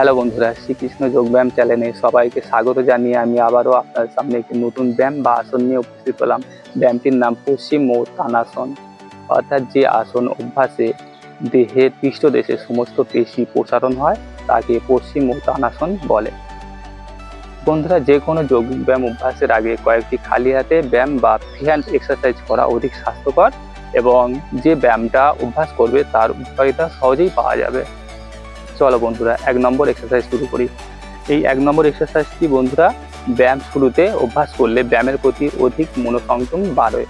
Hello বন্ধুরা, শ্রীকৃষ্ণ যোগব্যায়াম চ্যানেলে সবাইকে স্বাগত জানিয়ে আমি আবারও আপনার সামনে একটি নতুন ব্যায়াম বা আসন নিয়ে উপস্থিত হলাম। ব্যায়ামটির নাম পশ্চিম ও তানাসন। অর্থাৎ যে আসন অভ্যাসে দেহের পৃষ্ঠ পৃষ্ঠদেশে সমস্ত পেশি প্রসারণ হয়, তাকে পশ্চিম ও তানাসন বলে। বন্ধুরা, যে কোনো যোগ ব্যায়াম অভ্যাসের আগে কয়েকটি খালি হাতে ব্যায়াম বা ফ্রি হ্যান্ড এক্সারসাইজ করা অধিক স্বাস্থ্যকর এবং যে ব্যায়ামটা অভ্যাস করবে তার উপকারিতা সহজেই পাওয়া যাবে। চলো বন্ধুরা, এক নম্বর এক্সারসাইজ শুরু করি। এই এক নম্বর এক্সারসাইজটি বন্ধুরা? ব্যায়াম শুরুতে অভ্যাস করলে ব্যায়ামের প্রতি অধিক মনোসংযম বাড়ে।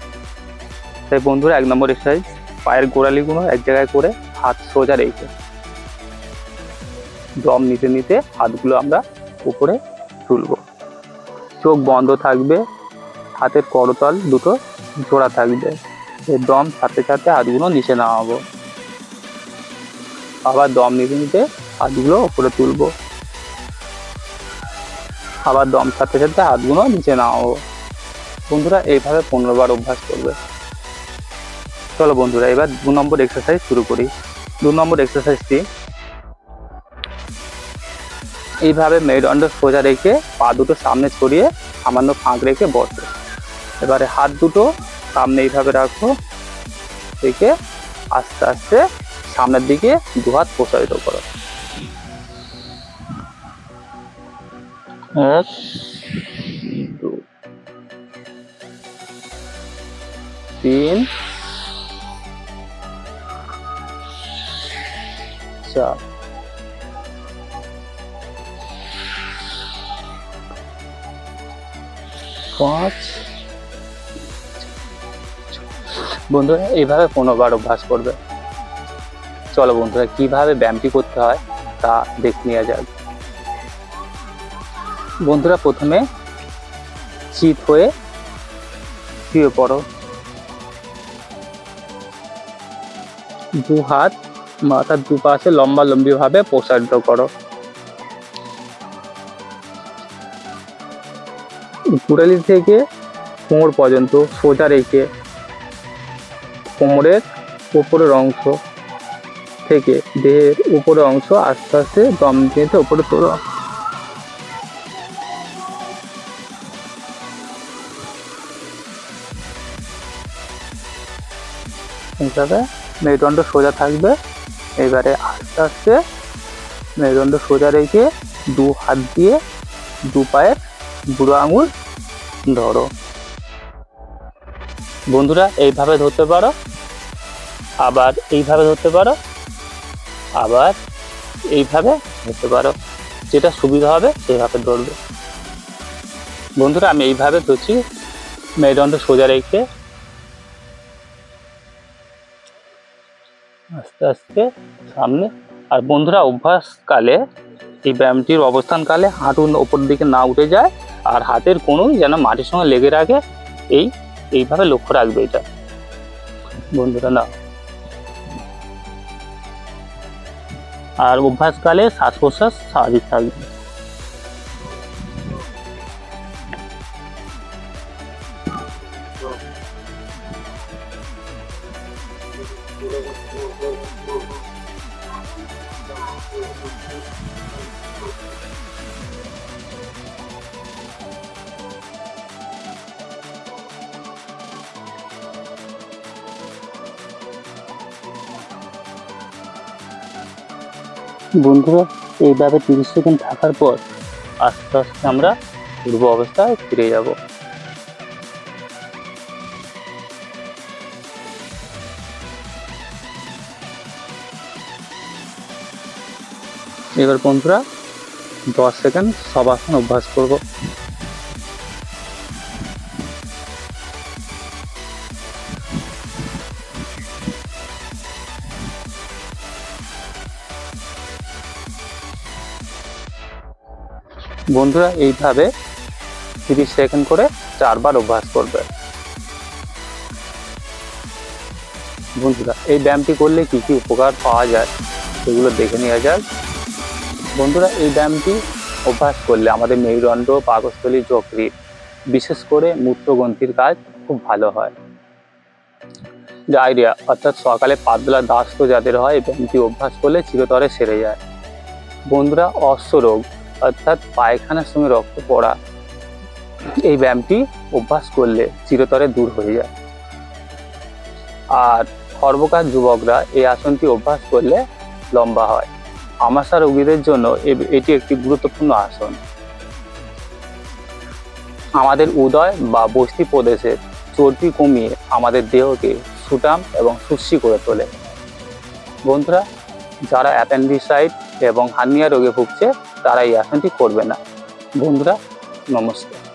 তাই বন্ধুরা, এক নম্বর এক্সারসাইজ পায়ের গোড়ালিগুলো এক জায়গায় করে হাত সোজা রেখে দম নিতে নিতে হাতগুলো আমরা উপরে তুলব। চোখ বন্ধ থাকবে, হাতের করতল দুটো জোড়া থাকবে। দম সাথে সাথে হাতগুলো নিচে নামাবো। আবার দম নিতে নিতে হাতগুলো উপরে তুলবো। আবার দম সাথে সাথে হাতগুলো নিচে নামাবো। বন্ধুরা, এইভাবে পনেরো বার অভ্যাস করবে। চলো বন্ধুরা, এবার দু নম্বর এক্সারসাইজ শুরু করি। দু নম্বর এক্সারসাইজটি এইভাবে মেরুদণ্ড সোজা রেখে পা দুটো সামনে ছড়িয়ে সামান্য ফাঁক রেখে বসো এবারে হাত দুটো সামনে এইভাবে রাখো, রেখে আস্তে আস্তে সামনের দিকে দু হাত প্রসারিত করো। এক, দু, তিন, চার। পাঁচ। বন্ধুরা, এইভাবে পনেরো বার অভ্যাস করবে। চলো বন্ধুরা, কীভাবে ব্যায়ামটি করতে হয় তা দেখে নেওয়া যাক। বন্ধুরা, প্রথমে চিত হয়ে শুয়ে পড়ো। দু হাত মাথার দুপাশে লম্বা লম্বি ভাবে প্রসারিত করো। কুড়ালি থেকে কোমর পর্যন্ত সোজা রেখে কোমরের উপরের অংশ থেকে দেহের উপরের অংশ আস্তে আস্তে দম নিতে উপরে তোলো। এইভাবে মেরুদণ্ড সোজা থাকবে। এবারে আস্তে আস্তে মেরুদণ্ড সোজা রেখে দু হাত দিয়ে দু পায়ের বুড়ো আঙুল ধরো। বন্ধুরা, এইভাবে ধরতে পারো। আবার এইভাবে ধরতে পারো। আবার এইভাবে ধরতে পারো। যেটা সুবিধা হবে, সেইভাবে ধরবে। বন্ধুরা, আমি এইভাবে ধরছি। মেরুদণ্ড সোজা রেখে আস্তে আস্তে সামনে। আর বন্ধুরা, অভ্যাসকালে, এই ব্যায়ামটির অবস্থানকালে হাঁটুর ওপর দিকে না উঠে যায় আর হাতের কোনোই যেন মাটির সঙ্গে লেগে রাখে। এই, এইভাবে লক্ষ্য রাখবে এটা। বন্ধুরা না আর অভ্যাসকালে শ্বাস প্রশ্বাস স্বাভাবিক থাকবে। বন্ধুরা, এইভাবে তিরিশ সেকেন্ড থাকার পর আস্তে আস্তে আমরা পূর্ব অবস্থায় ফিরে যাব। এবার বন্ধুরা, দশ সেকেন্ড সব আসন অভ্যাস করব। বন্ধুরা এইভাবে তিরিশ সেকেন্ড করে চারবার অভ্যাস করবে। বন্ধুরা, এই ব্যায়ামটি করলে কি কি উপকার পাওয়া যায় সেগুলো দেখে নেওয়া যাক। বন্ধুরা, এই ব্যায়ামটি অভ্যাস করলে আমাদের মেরুদণ্ড, পাকস্থলী যকৃত বিশেষ করে মূত্রগ্রন্থির কাজ খুব ভালো হয়। ডায়রিয়া, অর্থাৎ সকালে পাতলা দাস্ত যাদের হয়, এই ব্যায়ামটি অভ্যাস করলে চিরতরে সেরে যায়। বন্ধুরা অশ্ব রোগ অর্থাৎ পায়খানার সঙ্গে রক্ত পড়া, এই ব্যায়ামটি অভ্যাস করলে চিরতরে দূর হয়ে যায়। আর সর্বকার যুবকরা এই আসনটি অভ্যাস করলে লম্বা হয়। আমাশা রোগীদের জন্য এটি একটি গুরুত্বপূর্ণ আসন। আমাদের উদয় বা বস্তি প্রদেশে চর্বি কমিয়ে আমাদের দেহকে সুটাম এবং সুস্থি করে তোলে। বন্ধুরা, যারা অ্যাপেন্ডিসাইট এবং হার্নিয়া রোগে ভুগছে তারা এই আসনটি করবে না। বন্ধুরা নমস্কার।